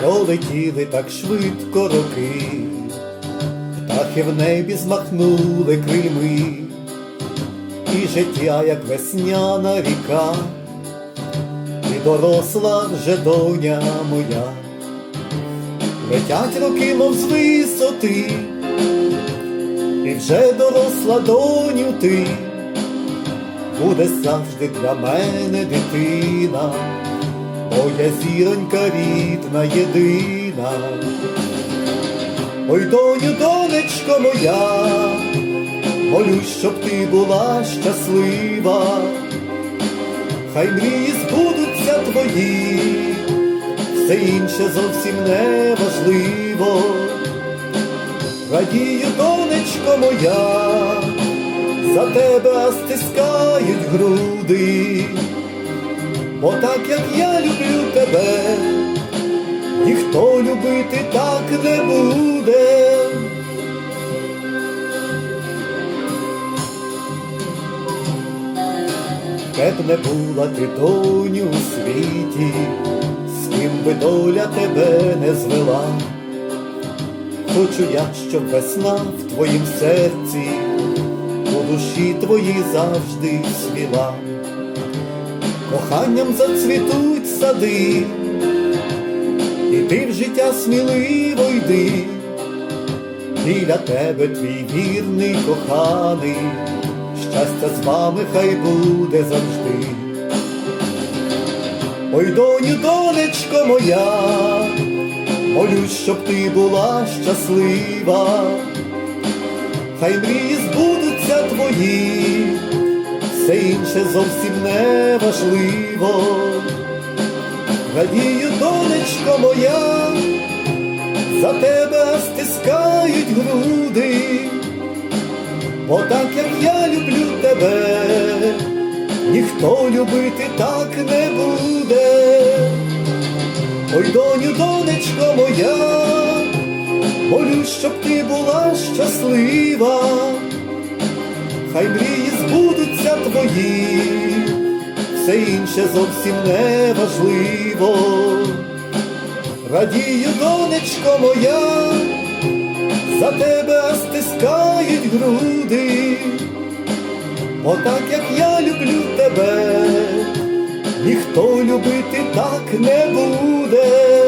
пролетіли так швидко роки, птахи в небі змахнули крильми, і життя, як весняна ріка, і доросла вже доня моя, летять роки, мов з висоти, і вже доросла доню ти, буде завжди для мене дитина. Моя зіронька рідна єдина, ой доню, донечко моя, молюсь, щоб ти була щаслива, хай мрії збудуться твої, все інше зовсім не. Радію, донечко моя, за тебе стискають груди. Бо так як я люблю тебе, ніхто любити так не буде. Де б не була ти доню у світі, з ким би доля тебе не звела. Хочу я, щоб весна в твоїм серці, у душі твоїй завжди свіла коханням зацвітуть сади, і ти в життя сміливо йди, біля тебе твій вірний коханий, щастя з вами хай буде завжди. Ой, доню, донечко моя, молюсь, щоб ти була щаслива, хай мрії збудуться твої все інше зовсім не важливо. Радію, донечко моя, за тебе стискають груди, бо так як я люблю тебе, ніхто любити так не буде. Ой, доню, донечко моя, молюсь, щоб ти була щаслива хай мрії збудуться твої, все інше зовсім не важливо. Радію, донечко моя, за тебе стискають груди, бо так як я люблю тебе, ніхто любити так не буде.